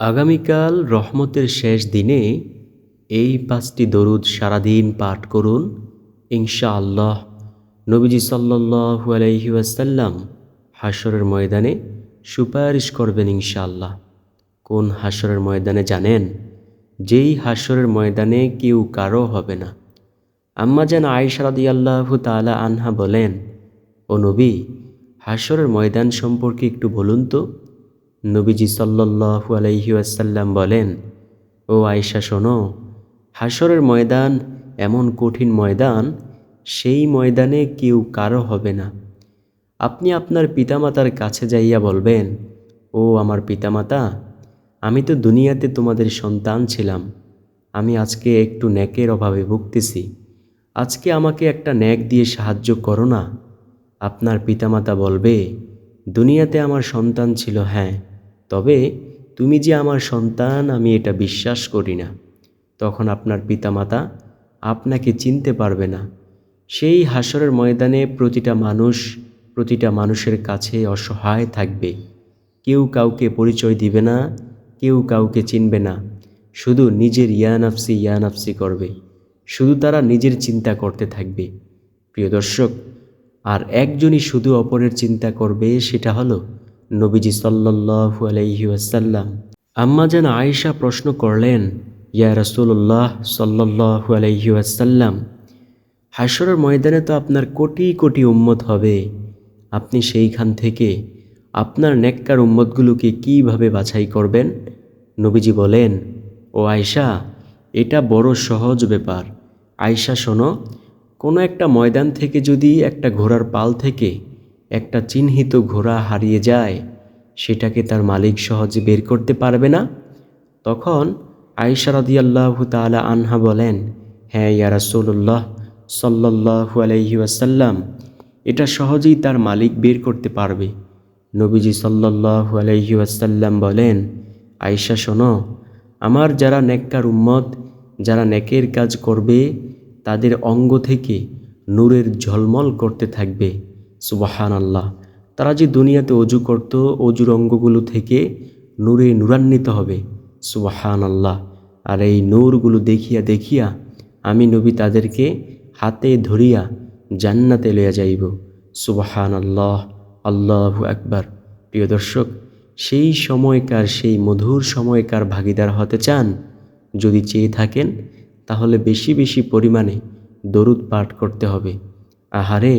আগামীকাল রহমতের শেষ দিনে এই পাঁচটি দরুদ সারাদিন পাঠ করুন, ইনশাআল্লাহ। নবীজি সাল্লাল্লাহু আলাইহি ওয়াসাল্লাম হাসরের ময়দানে সুপারিশ করবেন ইনশাআল্লাহ। কোন হাসরের ময়দানে জানেন? যেই হাসরের ময়দানে কেউ কারও হবে না। আম্মা যেন আয়েশা রাদিয়াল্লাহু তাআলা আনহা বলেন, ও নবী হাসরের ময়দান সম্পর্কে একটু বলুন তো। নবীজি সাল্লাল্লাহু আলাইহি ওয়াসাল্লাম বলেন, ও আয়েশা, শোনো হাসরের ময়দান এমন কঠিন ময়দান, সেই ময়দানে কেউ কারও হবে না। আপনি আপনার পিতামাতার কাছে যাইয়া বলবেন, ও আমার পিতামাতা, আমি তো দুনিয়াতে তোমাদের সন্তান ছিলাম। আমি আজকে একটু ন্যাকের অভাবে ভুগতেছি। আজকে আমাকে একটা ন্যাক দিয়ে সাহায্য করো না। আপনার পিতামাতা বলবে, দুনিয়াতে আমার সন্তান ছিল হ্যাঁ তবে তুমি যে আমার সন্তান, আমি এটা বিশ্বাস করি না। তখন আপনার পিতামাতা আপনাকে চিনতে পারবে না। সেই হাসরের ময়দানে প্রতিটা মানুষ, প্রতিটা মানুষের কাছে অসহায় থাকবে। কেউ কাউকে পরিচয় দিবে না, কেউ কাউকে চিনবে না। শুধু নিজের ইয়ানাফসি ইয়ানাফসি করবে। শুধু তারা নিজের চিন্তা করতে থাকবে। প্রিয় দর্শক, আর একজনই শুধু অপরের চিন্তা করবে, সেটা হলো নবীজি সাল্লাল্লাহু আলাইহি ওয়াসাল্লাম, আম্মা যেন আয়েশা প্রশ্ন করলেন, ইয়া রাসূলুল্লাহ সাল্লাল্লাহু আলাইহি ওয়াসাল্লাম হাসরের ময়দানে তো আপনার কোটি কোটি উম্মত হবে। আপনি সেইখান থেকে আপনার নেককার উম্মতগুলোকে কীভাবে বাছাই করবেন? নবীজি বলেন, ও আয়শা, এটা বড় সহজ ব্যাপার। আয়শা, শোনো, কোনো একটা ময়দান থেকে যদি একটা ঘোড়ার পাল থেকে একটা চিহ্নিত ঘোড়া হারিয়ে যায়, সেটাকে তার মালিক সহজে বের করতে পারবে না? তখন আয়সা রাদিয়াল্লাহু তাআলা আনহা বলেন হ্যাঁ ইয়া রাসূলুল্লাহ সাল্লাল্লাহু আলাইহি ওয়াসাল্লাম, এটা সহজেই তার মালিক বের করতে পারবে। নবীজি সাল্লাল্লাহু আলাইহি ওয়াসাল্লাম বলেন আয়সা শোনো, আমার যারা নেককার উম্মত, যারা নেকের কাজ করবে, তাদের অঙ্গ থেকে নূরের ঝলমল করতে থাকবে। সুবাহান আল্লাহ তারা যে দুনিয়াতে অজু করত, অজুর অঙ্গগুলো থেকে নূরে নূরান্বিত হবে। সুবাহান আল্লাহ আর এই নূরগুলো দেখিয়া দেখিয়া আমি নবী তাদেরকে হাতে ধরিয়া জান্নাতে লইয়া যাইব। সুবাহান আল্লাহ আল্লাহ একবার প্রিয় দর্শক, সেই সময়কার, সেই মধুর সময়কার ভাগিদার হতে চান, যদি চেয়ে থাকেন, তাহলে বেশি বেশি পরিমাণে দরুদ পাঠ করতে হবে। আহারে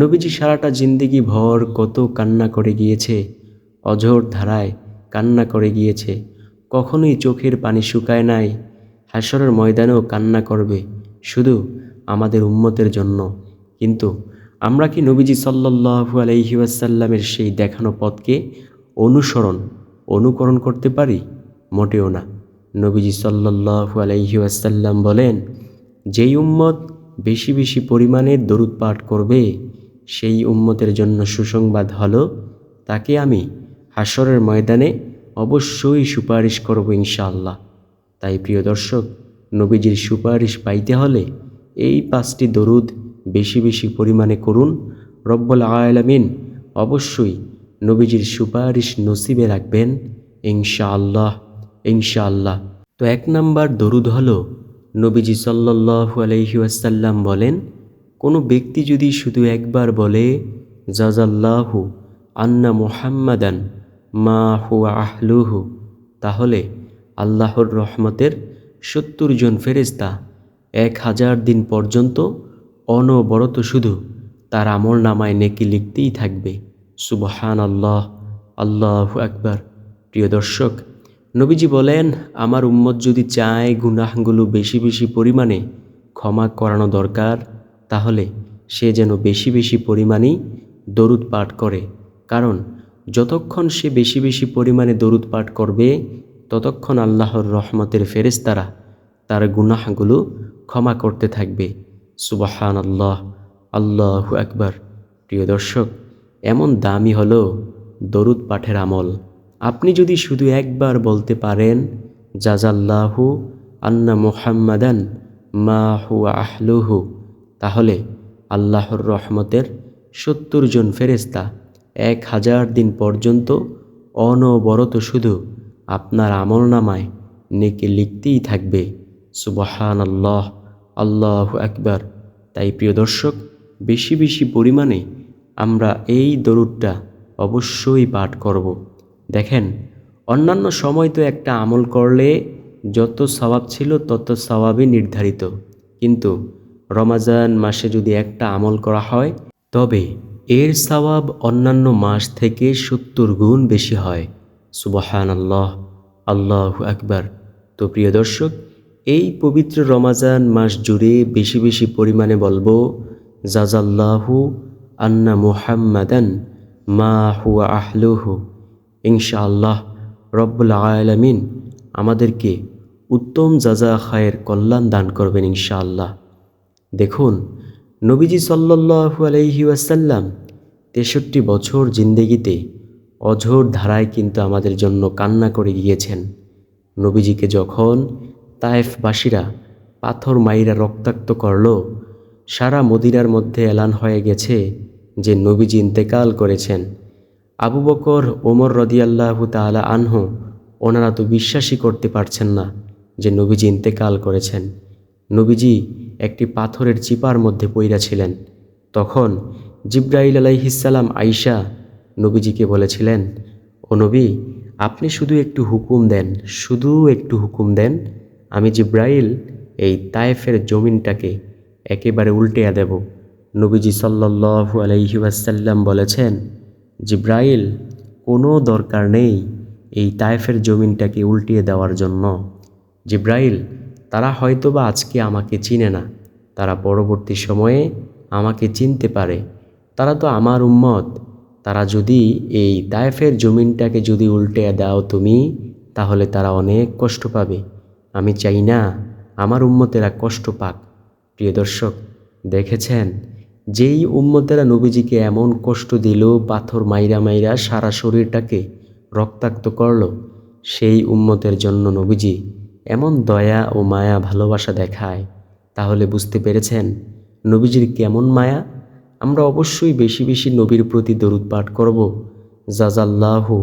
নবীজি সারাটা জিন্দিগি ভর কত কান্না করে গিয়েছে, অঝোর ধারায় কান্না করে গিয়েছে, কখনোই চোখের পানি শুকায় নাই, হাসরের ময়দানেও কান্না করবে শুধু আমাদের উম্মতের জন্য। কিন্তু আমরা কি নবীজি সাল্লাহু আলহি ওয়াসাল্লামের সেই দেখানো পথকে অনুসরণ, অনুকরণ করতে পারি? মোটেও না। নবীজি সাল্লাহু আলহি ওয়াসাল্লাম বলেন, যেই উম্মত বেশি বেশি পরিমাণে দরুদ পাঠ করবে সেই উম্মতের জন্য সুসংবাদ হলো, তাকে আমি হাসরের ময়দানে অবশ্যই সুপারিশ করব ইনশাআল্লাহ। তাই প্রিয় দর্শক, নবীজির সুপারিশ পাইতে হলে এই পাঁচটি দরুদ বেশি বেশি পরিমাণে করুন। রব্বুল আলামিন অবশ্যই নবীজির সুপারিশ নসিবে রাখবেন ইনশাআল্লাহ ইনশাআল্লাহ। তো এক নাম্বার দরুদ হলো, নবীজি সাল্লাল্লাহু আলাইহি ওয়াসাল্লাম বলেন কোনো ব্যক্তি যদি শুধু একবার বলে, জাজাল্লাহু আন্না মুহাম্মাদান মা হু আহলুহু তাহলে আল্লাহর রহমতের সত্তর জন ফেরেস্তা এক হাজার দিন পর্যন্ত অনবরত শুধু তার আমল নামায় নেকি লিখতেই থাকবে। সুবহান আল্লাহ আল্লাহ একবার প্রিয় দর্শক, নবীজি বলেন, আমার উম্মত যদি চায় গুনাহগুলো বেশি বেশি পরিমাণে ক্ষমা করানো দরকার তাহলে সে যেন বেশি বেশি পরিমাণেই দরুদ পাঠ করে। কারণ, যতক্ষণ সে বেশি বেশি পরিমাণে দরুদ পাঠ করবে, ততক্ষণ আল্লাহর রহমতের ফেরেস্তারা তার গুনাহগুলো ক্ষমা করতে থাকবে। সুবাহান আল্লাহ আল্লাহু একবার প্রিয় দর্শক, এমন দামি হলো দরুদ পাঠের আমল। আপনি যদি শুধু একবার বলতে পারেন, জাজাল্লাহু আন্না মুহাম্মাদান মা হুয়া আহলুহু। তাহলে আল্লাহর রহমতের সত্তর জন ফেরেস্তা এক হাজার দিন পর্যন্ত অনবরত শুধু আপনার আমল নামায় নেকে লিখতেই থাকবে। সুবাহান আল্লাহ আল্লাহ একবার তাই প্রিয় দর্শক, বেশি বেশি পরিমাণে আমরা এই দরুদটা অবশ্যই পাঠ করব। দেখেন, অন্যান্য সময় তো একটা আমল করলে যত স্বভাব ছিল তত স্বভাবই নির্ধারিত। কিন্তু রমাজান মাসে যদি একটা আমল করা হয়, তবে এর সওয়াব অন্যান্য মাস থেকে সত্তর গুণ বেশি হয়। সুবাহান আল্লাহ আল্লাহ আকবার। তো প্রিয় দর্শক, এই পবিত্র রমাজান মাস জুড়ে বেশি বেশি পরিমাণে বলব, জাজাল্লাহু আন্না মুহাম্মাদান মা হুয়া আহলুহু। ইনশাআল্লাহ রব্বুল আলামিন আমাদেরকে উত্তম জাজা খায়ের কল্যাণ দান করবেন ইনশাআল্লাহ। দেখুন, নবীজি সাল্লাল্লাহু আলাইহি ওয়াসাল্লাম তেষট্টি বছর জিন্দেগিতে অঝোর ধারায় কিন্তু আমাদের জন্য কান্না করে গিয়েছেন। নবীজিকে যখন তায়েফবাসীরা পাথর মাইরা রক্তাক্ত করল, সারা মদিনার মধ্যে এলান হয়ে গেছে যে নবীজি ইন্তেকাল করেছেন। আবু বকর, ওমর রদিয়াল্লাহু তাআলা আনহু ওনারা তো বিশ্বাসই করতে পারছেন না যে নবীজি ইন্তেকাল করেছেন। নবীজি একটি পাথরের চিপার মধ্যে পইরা ছিলেন। তখন জিব্রাইল আলাইহিসাল্লাম আইসা নবীজিকে বলেছিলেন, ও নবী, আপনি শুধু একটু হুকুম দেন, শুধু একটু হুকুম দেন, আমি জিব্রাইল এই তায়েফের জমিনটাকে একেবারে উল্টিয়া দেব। নবীজি সাল্লাল্লাহু আলাইহি ওয়াসাল্লাম বলেছেন, জিব্রাইল, কোনো দরকার নেই এই তায়েফের জমিনটাকে উল্টিয়ে দেওয়ার জন্য। জিব্রাইল তারা হয়তোবা আজকে আমাকে চিনে না। তারা পরবর্তী সময়ে আমাকে চিনতে পারে। তারা তো আমার উম্মত। তারা যদি এই তায়েফের জমিনটাকে যদি উল্টে দাও তুমি, তাহলে তারা অনেক কষ্ট পাবে। আমি চাই না আমার উম্মতেরা কষ্ট পাক। প্রিয় দর্শক, দেখেছেন? যেই উম্মতেরা নবীজিকে এমন কষ্ট দিল, পাথর মাইরা মাইরা সারা শরীরটাকে রক্তাক্ত করল, সেই উম্মতের জন্য নবীজি এমন দয়া ও মায়া ভালোবাসা দেখায়, তাহলে বুঝতে পেরেছেন নবীজির কেমন মায়া? আমরা অবশ্যই বেশি বেশি নবীর প্রতি দরুদ পাঠ করব। জাজাল্লাহু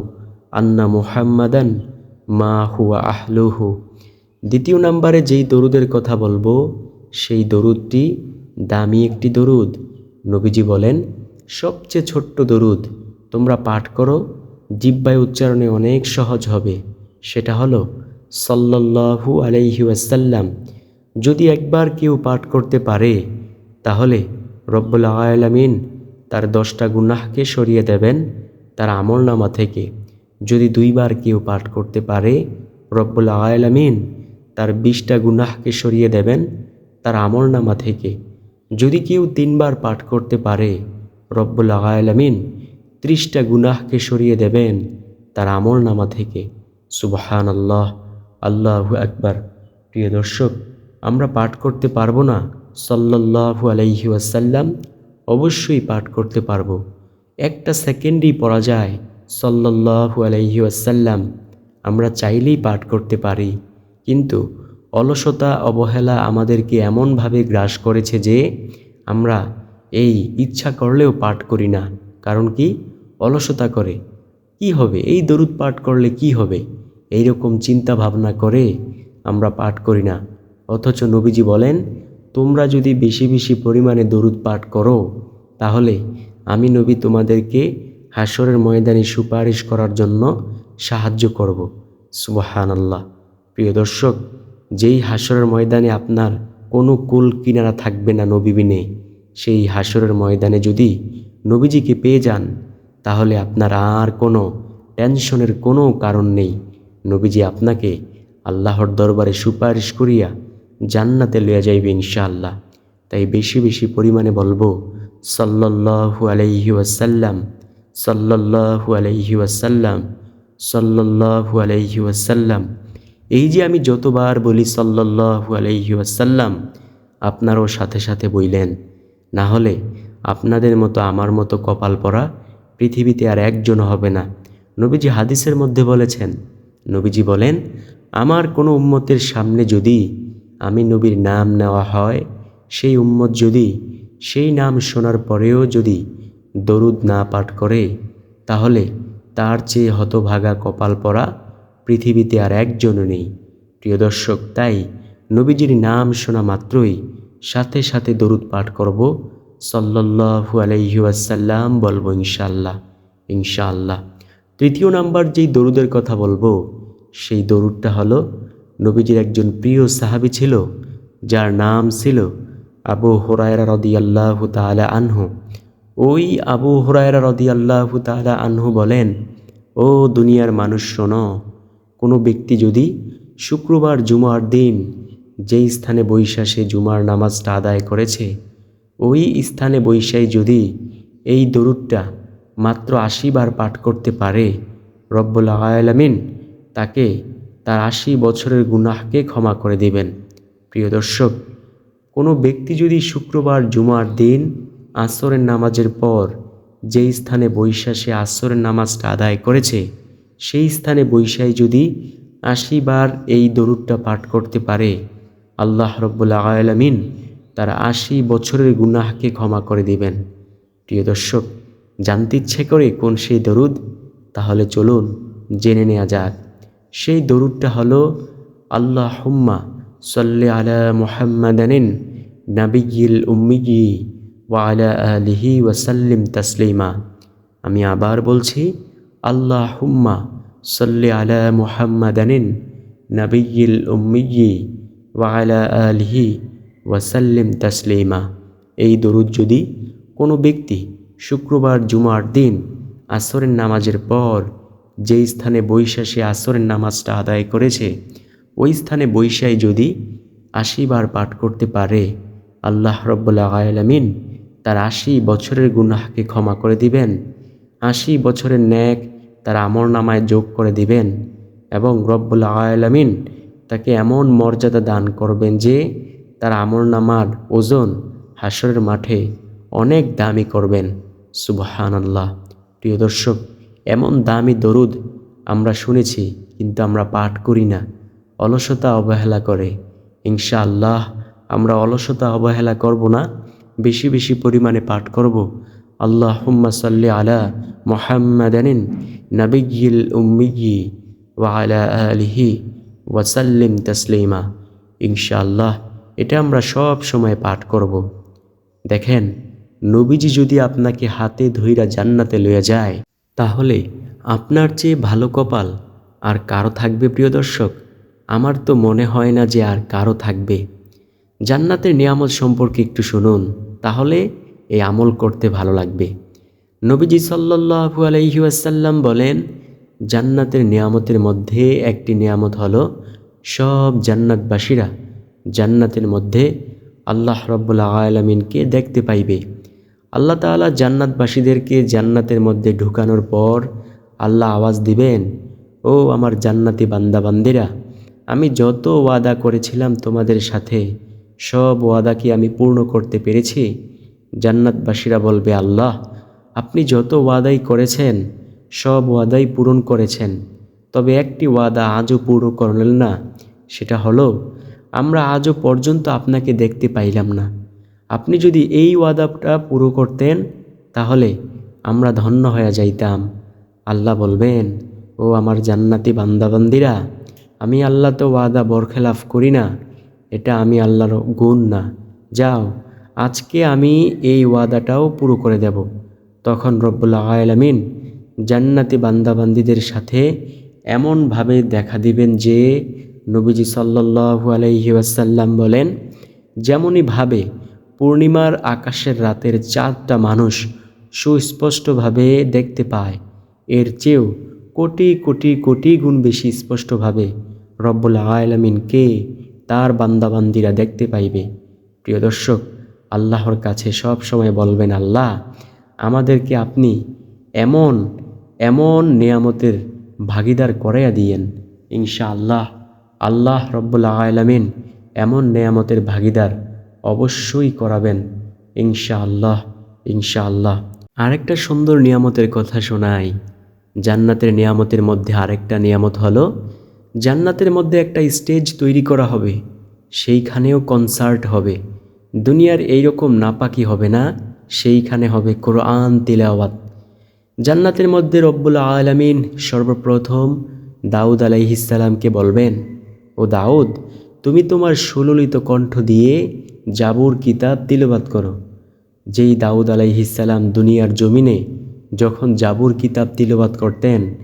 আন্না মুহাম্মাদান মা হুয়া আহলুহু। দ্বিতীয় নাম্বারে যেই দরুদের কথা বলব, সেই দরুদটি দামি একটি দরুদ। নবীজি বলেন, সবচেয়ে ছোট্ট দরুদ তোমরা পাঠ করো জিব্বায় উচ্চারণে অনেক সহজ হবে। সেটা হলো সাল্লাল্লাহু আলাইহি ওয়াসাল্লাম, যদি একবার কেউ পাঠ করতে পারে, তাহলে রব্বুল আলামিন তার দশটা গুনাহকে সরিয়ে দেবেন তার আমল নামা থেকে। যদি দুইবার কেউ পাঠ করতে পারে, রব্বুল আয়ালামিন তার বিশটা গুনাহকে সরিয়ে দেবেন তার আমল নামা থেকে। যদি কেউ তিনবার পাঠ করতে পারে, রব্বুল আলামিন ত্রিশটা গুনাহকে সরিয়ে দেবেন তার আমল নামা থেকে। সুবহান আল্লাহ আল্লাহু একবার প্রিয় দর্শক, আমরা পাঠ করতে পারব না। সাল্লাল্লাহু আলাইহি ওয়াসাল্লাম অবশ্যই পাঠ করতে পারব। একটা সেকেন্ডই পড়া যায় সাল্লাল্লাহু আলাইহি ওয়াসাল্লাম। আমরা চাইলেই পাঠ করতে পারি। কিন্তু অলসতা, অবহেলা আমাদেরকে এমনভাবে গ্রাস করেছে যে আমরা এই ইচ্ছা করলেও পাঠ করি না। কারণ কি? অলসতা করে। কি হবে? এই দরুদ পাঠ করলে কি হবে? এই রকম চিন্তা ভাবনা করে আমরা পাঠ করি না। অথচ নবীজি বলেন, তোমরা যদি বেশি বেশি পরিমাণে দরুদ পাঠ করো, তাহলে আমি নবী তোমাদেরকে হাসরের ময়দানে সুপারিশ করার জন্য সাহায্য করব। সুবাহান আল্লাহ প্রিয় দর্শক, যেই হাসরের ময়দানে আপনার কোনো কুল কিনারা থাকবে না নবীবিনে, সেই হাসরের ময়দানে যদি নবীজিকে পেয়ে যান, তাহলে আপনার আর কোনো টেনশনের কোনো কারণ নেই। নবীজি আপনাকে আল্লাহর দরবারে সুপারিশ করিয়া জান্নাতে লইয়া যাইবে ইনশাআল্লাহ। তাই বেশি বেশি পরিমাণে বলব, সাল্লাল্লাহু আলাইহি ওয়াসাল্লাম, সাল্লাল্লাহু আলাইহি ওয়াসাল্লাম, সাল্লাল্লাহু আলাইহি ওয়াসাল্লাম। এই যে আমি যতবার বলি সাল্লাল্লাহু আলাইহি ওয়াসাল্লাম, আপনারও সাথে সাথে বইলেন। না হলে আপনাদের মতো আমার মতো কপাল পরা পৃথিবীতে আর একজন হবে না। নবীজি হাদিসের মধ্যে বলেছেন নবীজি বলেন, আমার কোনো উম্মতের সামনে যদি আমি নবীর নাম নেওয়া হয়, সেই উম্মত যদি সেই নাম শোনার পরেও যদি দরুদ না পাঠ করে, তাহলে তার চেয়ে হতভাগা কপাল পরা পৃথিবীতে আর একজনও নেই। প্রিয় দর্শক, তাই নবীজির নাম শোনা মাত্রই সাথে সাথে দরুদ পাঠ করব সল্লাহু আলহিউসাল্লাম বলব ইনশাল্লাহ ইনশাআল্লাহ। তৃতীয় নাম্বার যেই দরুদের কথা বলব, সেই দরুদটা হলো নবীজির একজন প্রিয় সাহাবি ছিল, যার নাম ছিল আবু হরায়রা রদি আল্লাহ তালা আনহু। ওই আবু হরায়রা রদি আল্লাহ তালা আনহু বলেন, ও দুনিয়ার মানুষ শোনো, কোনো ব্যক্তি যদি শুক্রবার জুমার দিন যেই স্থানে বৈশা সে জুমার নামাজটা আদায় করেছে, ওই স্থানে বৈশাই যদি এই দরুদটা মাত্র আশি বার পাঠ করতে পারে, রব্বুল আলামিন তাকে তার আশি বছরের গুনাহকে ক্ষমা করে দিবেন। প্রিয় দর্শক, কোনো ব্যক্তি যদি শুক্রবার জুমার দিন আসরের নামাজের পর যেই স্থানে বৈশা সে আসরের নামাজটা আদায় করেছে, সেই স্থানে বৈশাই যদি আশি বার এই দরুদটা পাঠ করতে পারে, আল্লাহ রব্বুল্লা আলমিন তার আশি বছরের গুনাহকে ক্ষমা করে দিবেন। প্রিয় দর্শক জানতে ইচ্ছে করে কোন সেই দরুদ? তাহলে চলুন জেনে নেওয়া যাক। সেই দরুদটা হলো আল্লাহ হুম্মা সাল্লি আলা মুহাম্মাদানিন নাবিয়িল উম্মিয়ি ওয়া আলা আলিহি ওয়াসাল্লিম তাসলিমা। আমি আবার বলছি আল্লাহ হুম্মা সাল্লি আলা মুহাম্মাদানিন নাবিয়িল উম্মিয়ি ওয়া আলা আলিহি ওয়াসাল্লিম তাসলিমা। এই দরুদ যদি কোনো ব্যক্তি শুক্রবার জুমার দিন, আসরের নামাজের পর যেই স্থানে বৈশা সে আসরের নামাজটা আদায় করেছে, ওই স্থানে বৈশাই যদি আশি বার পাঠ করতে পারে, আল্লাহ রব্বুল্লা আয়ালামিন তার আশি বছরের গুনাহকে ক্ষমা করে দিবেন, আশি বছরের ন্যাক তার আমর নামায় যোগ করে দিবেন এবং রব্বুল্লা আয়ালামিন তাকে এমন মর্যাদা দান করবেন যে তার আমর নামার ওজন হাসরের মাঠে অনেক দামি করবেন। সুবহান আল্লাহ প্রিয় দর্শক, এমন দামি দরুদ আমরা শুনেছি কিন্তু আমরা পাঠ করি না। অলসতা অবহেলা করে। ইনশা আল্লাহ আমরা অলসতা অবহেলা করব না। বেশি বেশি পরিমাণে পাঠ করব। আল্লাহ হুম্মা সাল্লি আলা মোহাম্মদানিন নবিগিল উম্মিগি ওয়া আলা আলিহি ওয়াসাল্লিম তসলিমা। ইনশাআল্লাহ, এটা আমরা সব সময় পাঠ করব। দেখেন নবীজি যদি আপনাকে হাতে ধইরা জান্নাতে লইয়া যায়, তাহলে আপনার চেয়ে ভালো কপাল আর কারও থাকবে প্রিয় দর্শক? আমার তো মনে হয় না যে আর কারও থাকবে। জান্নাতের নিয়ামত সম্পর্কে একটু শুনুন, তাহলে এই আমল করতে ভালো লাগবে। নবীজি সাল্লাহু আলহিউসাল্লাম বলেন, জান্নাতের নিয়ামতের মধ্যে একটি নিয়ামত হলো সব জান্নাতবাসীরা জান্নাতের মধ্যে আল্লাহ রব্বুল্লা আলমিনকে দেখতে পাইবে। আল্লাহ তালা জান্নাতবাসীদেরকে জান্নাতের মধ্যে ঢুকানোর পর আল্লাহ আওয়াজ দিবেন, ও আমার জান্নাতি বান্দাবান্দিরা, আমি যত ওয়াদা করেছিলাম তোমাদের সাথে, সব ওয়াদা কি আমি পূর্ণ করতে পেরেছি? জান্নাতবাসীরা বলবে, আল্লাহ, আপনি যত ওয়াদাই করেছেন, সব ওয়াদাই পূরণ করেছেন, তবে একটি ওয়াদা আজও পূর্ণ করলেন না, সেটা হলো, আমরা আজও পর্যন্ত আপনাকে দেখতে পাইলাম না। আপনি যদি এই ওয়াদাটা পুরো করতেন, তাহলে আমরা ধন্য হয়ে যাইতাম। আল্লাহ বলবেন, ও আমার জান্নাতি বান্দাবান্দিরা, আমি আল্লাহ তো ওয়াদা বরখেলাফ করি না, এটা আমি আল্লাহর গুণ না। যাও, আজকে আমি এই ওয়াদাটাও পুরো করে দেব। তখন রব্বুল্লা আয়ালামিন জান্নাতি বান্দাবান্দিদের সাথে এমনভাবে দেখা দিবেন যে, নবীজি সাল্লু আলহি ওয়াসাল্লাম বলেন, যেমনই ভাবে পূর্ণিমার আকাশের রাতের চাঁদটা মানুষ সুস্পষ্টভাবে দেখতে পায়। এর চেয়েও কোটি কোটি কোটি গুণ বেশি স্পষ্টভাবে রব্বুল আয়ালামিনকে তার বান্দাবান্দিরা দেখতে পাইবে। প্রিয় দর্শক, আল্লাহর কাছে সব সময় বলবেন, আল্লাহ, আমাদেরকে আপনি এমন এমন নিয়ামতের ভাগিদার করাইয়া দিয়েন। ইনশা আল্লাহ আল্লাহ রব্বুল আয়ালামিন এমন নেয়ামতের ভাগিদার অবশ্যই করাবেন। ইনশা আল্লাহ ইনশা আল্লাহ আরেকটা সুন্দর নিয়ামতের কথা শোনাই। জান্নাতের নিয়ামতের মধ্যে আরেকটা নিয়ামত হলো, জান্নাতের মধ্যে একটা স্টেজ তৈরি করা হবে, সেইখানেও কনসার্ট হবে। দুনিয়ার এইরকম নাপাকি হবে না, সেইখানে হবে কোরআন তিলাওয়াত। জান্নাতের মধ্যে রব্বুল আলামিন সর্বপ্রথম দাউদ আলাইহিসাল্লামকে বলবেন, ও দাউদ, তুমি তোমার সুললিত কণ্ঠ দিয়ে জাবুর কিতাব তিলবাত করো। যেই দাউদ আলাইহিসাল্লাম দুনিয়ার জমিনে যখন জাবুর কিতাব তিলবাত করতেন,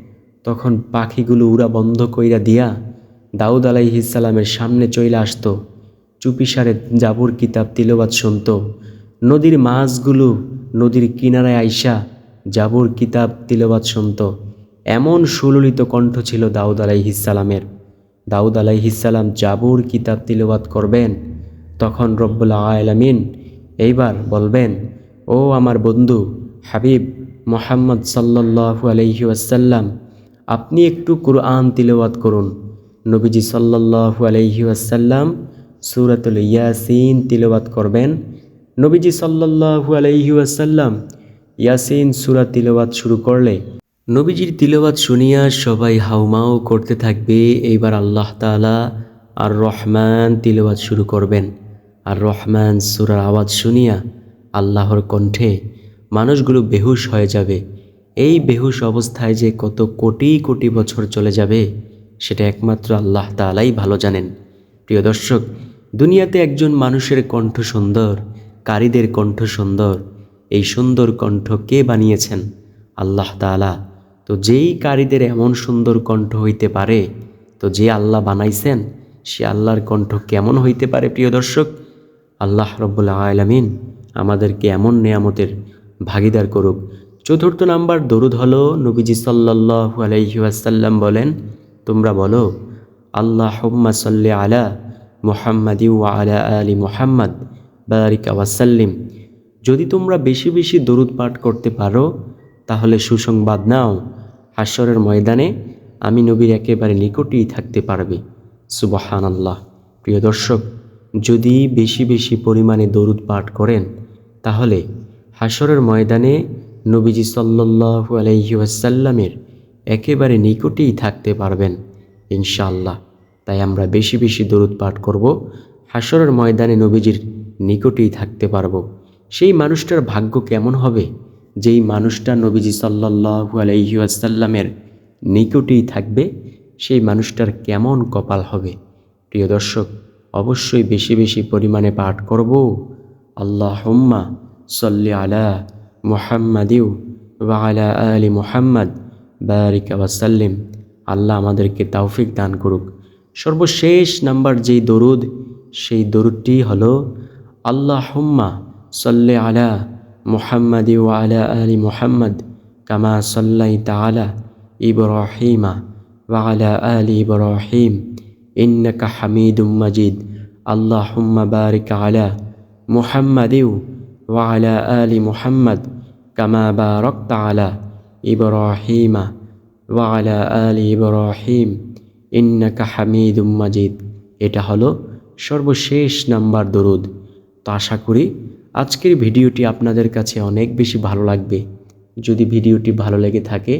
তখন পাখিগুলো উড়া বন্ধ কইরা দিয়া দাউদ আলাইহিসাল্লামের সামনে চইলে আসতো। চুপিসারে জাবুর কিতাব তিলবাত শুনত। নদীর মাছগুলো নদীর কিনারায় আইসা জাবুর কিতাব তিলবাত শুনত। এমন সুললিত কণ্ঠ ছিল দাউদ আলাইহিসালামের দাউদ আলাইহিসাল্লাম জাবুর কিতাব তিলবাত করবেন তখন রব্বুল আলামিন এইবার বলবেন, ও আমার বন্ধু, হাবিব মোহাম্মদ সাল্লাল্লাহু আলাইহি ওয়াসাল্লাম, আপনি একটু কুরআন তিলওয়াত করুন। নবীজি সাল্লাল্লাহু আলাইহি ওয়াসাল্লাম সূরাতুল ইয়াসিন তিলওয়াত করবেন। নবীজি সাল্লাল্লাহু আলাইহি ওয়াসাল্লাম ইয়াসিন সুরা তিলওয়াত শুরু করলে নবীজির তিলওয়াত শুনিয়া সবাই হাউমাউ করতে থাকবে। এইবার আল্লাহ তাআলা আর রহমান তিলওয়াত শুরু করবেন। আর রহমান সুরার আওয়াজ শুনিয়া আল্লাহর কণ্ঠে মানুষগুলো বেহুশ হয়ে যাবে। এই বেহুশ অবস্থায় যে কত কোটি কোটি বছর চলে যাবে, সেটা একমাত্র আল্লাহ তাআলাই ভালো জানেন। প্রিয় দর্শক, দুনিয়াতে একজন মানুষের কণ্ঠ সুন্দর, কারীদের কণ্ঠ সুন্দর, এই সুন্দর কণ্ঠ কে বানিয়েছেন? আল্লাহ তাআলা। তো যেই কারীদের এমন সুন্দর কণ্ঠ হইতে পারে, তো যে আল্লাহ বানাইছেন, সে আল্লাহর কণ্ঠ কেমন হইতে পারে? প্রিয় দর্শক আল্লাহ রব্বুল আলামিন আমাদেরকে এমন নেয়ামতের ভাগিদার করুক। চতুর্থ নাম্বার দরুদ হলো, নবীজি সাল্লাল্লাহু আলাইহি বলেন, তোমরা বলো আল্লাহ হুম্মা সাল্লি আলা মুহাম্মাদি ওয়া আলা আলি মুহাম্মদ, বারিক ওয়াসাল্লিম যদি তোমরা বেশি বেশি দরুদ পাঠ করতে পারো, তাহলে সুসংবাদ নাও। হাস্যরের ময়দানে আমি নবীর একেবারে নিকটেই থাকতে পারবে। সুবহান আল্লাহ প্রিয় দর্শক যদি বেশি বেশি পরিমাণে দরুদ পাঠ করেন, তাহলে হাসরের ময়দানে নবীজি সাল্লাল্লাহু আলাইহি ওয়াসাল্লামের একেবারে নিকটেই থাকতে পারবেন, ইনশাআল্লাহ। তাই আমরা বেশি বেশি দরুদ পাঠ করব হাসরের ময়দানে নবীজির নিকটেই থাকতে পারব। সেই মানুষটার ভাগ্য কেমন হবে? যেই মানুষটা নবীজি সাল্লাল্লাহু আলাইহি ওয়াসাল্লামের নিকটেই থাকবে, সেই মানুষটার কেমন কপাল হবে? প্রিয় দর্শক অবশ্যই বেশি বেশি পরিমাণে পাঠ করব। আল্লাহ হুম্মা সল্লি আলা মুহাম্মাদিউ ওয়া আলা আলি মুহাম্মদ। বারিক ওয়াসাল্লিম আল্লাহ আমাদেরকে তাওফিক দান করুক। সর্বশেষ নাম্বার যেই দরুদ, সেই দরুদটি হলো আল্লাহ হুম্মা সল্লি আলা মুহাম্মাদি ওয়া আলা আলি মুহাম্মদ কামা সাল্লাই তালা ইব্রাহিমা ওয়া আলা আলি ইব্রাহিম। ইন্নাকা হামিদুম মাজিদ। আল্লাহুম্মা বারিক আলা মুহাম্মাদিউ ওয়া আলা মুহাম্মদ কামা বারাকতা আলা ইব্রাহিমা ওয়া আলা আলি ইব্রাহিম। ইন্নাকা হামিদুম মাজিদ। এটা হলো সর্বশেষ নাম্বার দরুদ। তো আশা করি আজকের ভিডিওটি আপনাদের কাছে অনেক বেশি ভালো লাগবে। যদি ভিডিওটি ভালো লেগে থাকে